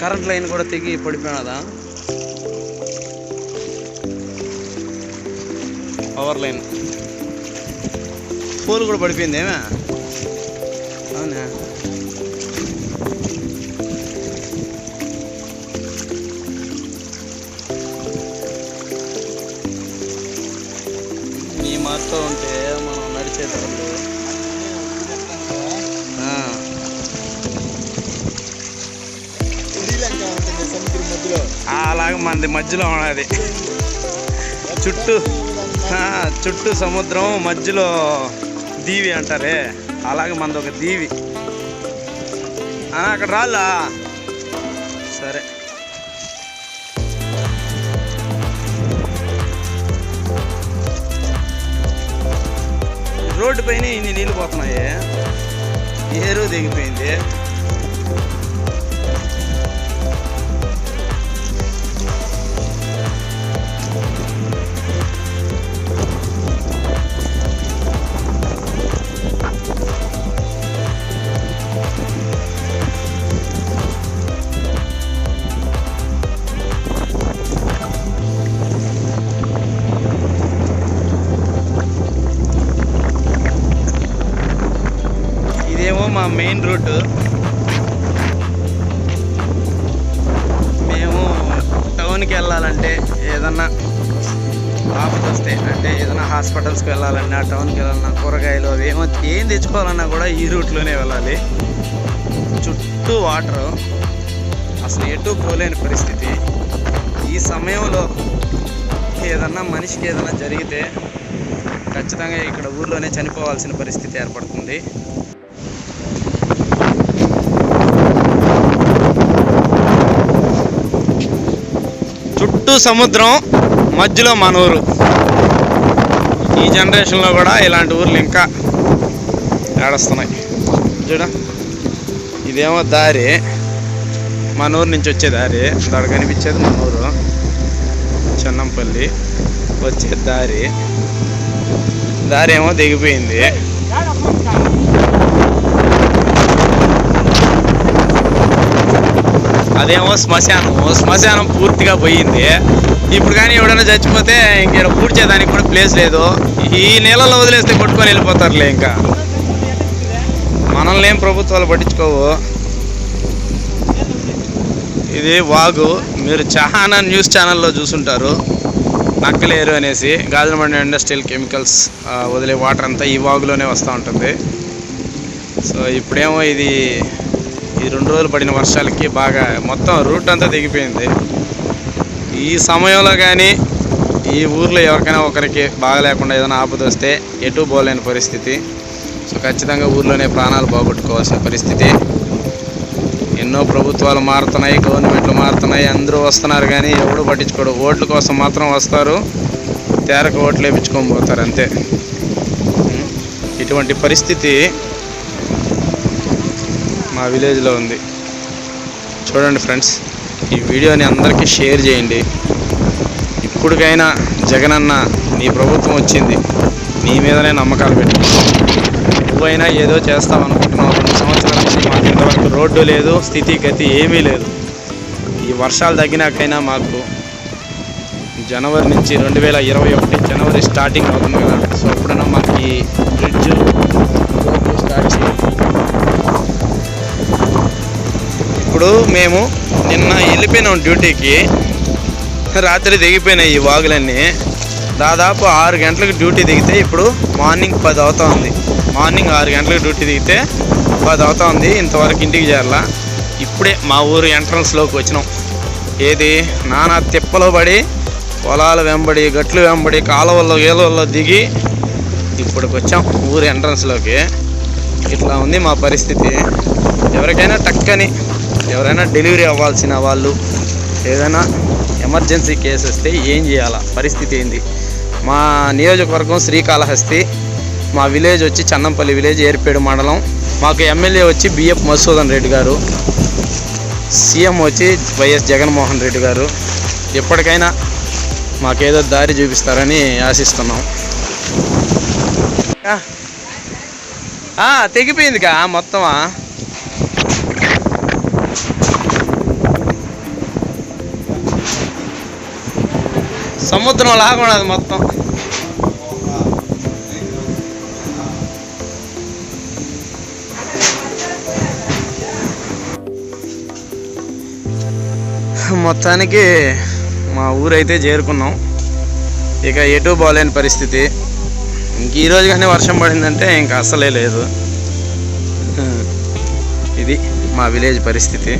Current line కూడా తెగి పడిపోయినదా? Power line pole కూడా పడిపోయింది ఏమే? అవునా? మీ మాతో ఉంటే మనం నడిచేదాళ్ళు అలాగ మనది మధ్యలో ఉన్నది. చుట్టూ ఆ, చుట్టూ సముద్రం మధ్యలో దీవి అంటారే. అలాగే మనది ఒక దీవి. అక్కడ రాళ్ళా? సరే. రోడ్డు పైన ఇన్ని నీళ్ళు పోతున్నాయి. ఏరు దిగిపోయింది మా మెయిన్ రూట్ మేము టౌన్కి వెళ్ళాలంటే ఏదన్నా ఆపద వస్తే అంటే ఏదైనా హాస్పిటల్స్కి వెళ్ళాలన్నా టౌన్కి వెళ్ళాలన్నా కూరగాయలు అవి ఏమో ఏం తెచ్చుకోవాలన్నా కూడా ఈ రూట్లోనే వెళ్ళాలి. చుట్టూ వాటర్ అసలు ఎటు పోలేని పరిస్థితి. ఈ సమయంలో ఏదన్నా మనిషికి ఏదైనా జరిగితే ఖచ్చితంగా ఇక్కడ ఊర్లోనే చనిపోవాల్సిన పరిస్థితి ఏర్పడుతుంది. చుట్టూ సముద్రం మధ్యలో మన ఊరు ఈ జనరేషన్లో కూడా ఇలాంటి ఊర్లు ఇంకా ఏడుస్తున్నాయి. చూడ ఇదేమో దారి. మన ఊరు నుంచి వచ్చే దారి. దాడ కనిపించేది మన ఊరు చెన్నంపల్లి వచ్చే దారి. దారి ఏమో దిగిపోయింది. అదేమో శ్మశానం. శ్మశానం పూర్తిగా పోయింది. ఇప్పుడు కానీ ఎవడైనా చచ్చిపోతే ఇంక పూడ్చేదానికి కూడా ప్లేస్ లేదు. ఈ నీళ్ళలో వదిలేస్తే కొట్టుకొని వెళ్ళిపోతారులే ఇంకా. మనల్ని ఏం ప్రభుత్వాలు పట్టించుకోవు. ఇది వాగు. మీరు చాలా న్యూస్ ఛానల్లో చూసుంటారు. నక్కలేరు అనేసి గాజులమండ ఇండస్ట్రియల్ కెమికల్స్ వదిలే వాటర్ అంతా ఈ వాగులోనే వస్తూ ఉంటుంది. సో ఇప్పుడేమో ఇది ఈ రెండు రోజులు పడిన వర్షాలకి బాగా మొత్తం రూట్ అంతా దిగిపోయింది ఈ సమయంలో కానీ ఈ ఊర్లో ఎవరికైనా ఒకరికి బాగా లేకుండా ఏదైనా ఆపద వస్తే ఎటు పోలేని పరిస్థితి. సో ఖచ్చితంగా ఊర్లోనే ప్రాణాలు పోగొట్టుకోవాల్సిన పరిస్థితి. ఎన్నో ప్రభుత్వాలు మారుతున్నాయి గవర్నమెంట్లు మారుతున్నాయి అందరూ వస్తున్నారు కానీ ఎవడు పట్టించుకోడు. ఓట్ల కోసం మాత్రం వస్తారు తేరకు ఓట్లు వేయించుకొని పోతారు అంతే. ఇటువంటి పరిస్థితి మా విలేజ్లో ఉంది. చూడండి ఫ్రెండ్స్ ఈ వీడియోని అందరికీ షేర్ చేయండి. ఇప్పటికైనా జగనన్న నీ ప్రభుత్వం వచ్చింది. నీ మీదనే నమ్మకాలు పెట్టి నువ్వైనా ఏదో చేస్తావు అనుకుంటున్నావు. రెండు సంవత్సరాల నుంచి మాకు ఇంతవరకు రోడ్డు లేదు స్థితి గతి ఏమీ లేదు. ఈ వర్షాలు తగ్గినాకైనా మాకు జనవరి నుంచి రెండు వేల ఇరవై ఒకటి జనవరి స్టార్టింగ్ అవుతుంది కదా. సో ఎప్పుడైనా మాకు ఈ బ్రిడ్జ్ ఇప్పుడు మేము నిన్న వెళ్ళిపోయినాం డ్యూటీకి. రాత్రి దిగిపోయినాయి ఈ వాగులన్నీ. దాదాపు ఆరు గంటలకు డ్యూటీ దిగితే ఇప్పుడు మార్నింగ్ పది అవుతా ఉంది. మార్నింగ్ ఆరు గంటలకు డ్యూటీ దిగితే పది అవుతా ఉంది. ఇంతవరకు ఇంటికి చేరాల. ఇప్పుడే మా ఊరు ఎంట్రన్స్లోకి వచ్చినాం. ఏది? నానా తిప్పలో పడి పొలాల వెంబడి గట్లు వెంబడి కాలువల్లో ఏలువల్లో దిగి ఇప్పటికి వచ్చాం ఊరు ఎంట్రన్స్లోకి ఇట్లా ఉంది మా పరిస్థితి. ఎవరికైనా టక్కని ఎవరైనా డెలివరీ అవ్వాల్సిన వాళ్ళు ఏదైనా ఎమర్జెన్సీ కేసు వస్తే ఏం చేయాలా? పరిస్థితి ఏంది? మా నియోజకవర్గం శ్రీకాళహస్తి మా విలేజ్ వచ్చి చన్నంపల్లి విలేజ్ ఏర్పేడు మండలం. మాకు ఎమ్మెల్యే వచ్చి బిఎఫ్ మధుసూదన్ రెడ్డి గారు. సీఎం వచ్చి వైఎస్ జగన్మోహన్ రెడ్డి గారు. ఎప్పటికైనా మాకేదో దారి చూపిస్తారని ఆశిస్తున్నాం. తెగిపోయిందిగా మొత్తమా? సముద్రం లాగా అది మొత్తం. మొత్తానికి మా ఊరైతే చేరుకున్నాం. ఇక ఎటు బాగాలేని పరిస్థితి. ఇంక ఈరోజు కానీ వర్షం పడిందంటే ఇంకా అస్సలే లేదు. ఇది మా విలేజ్ పరిస్థితి.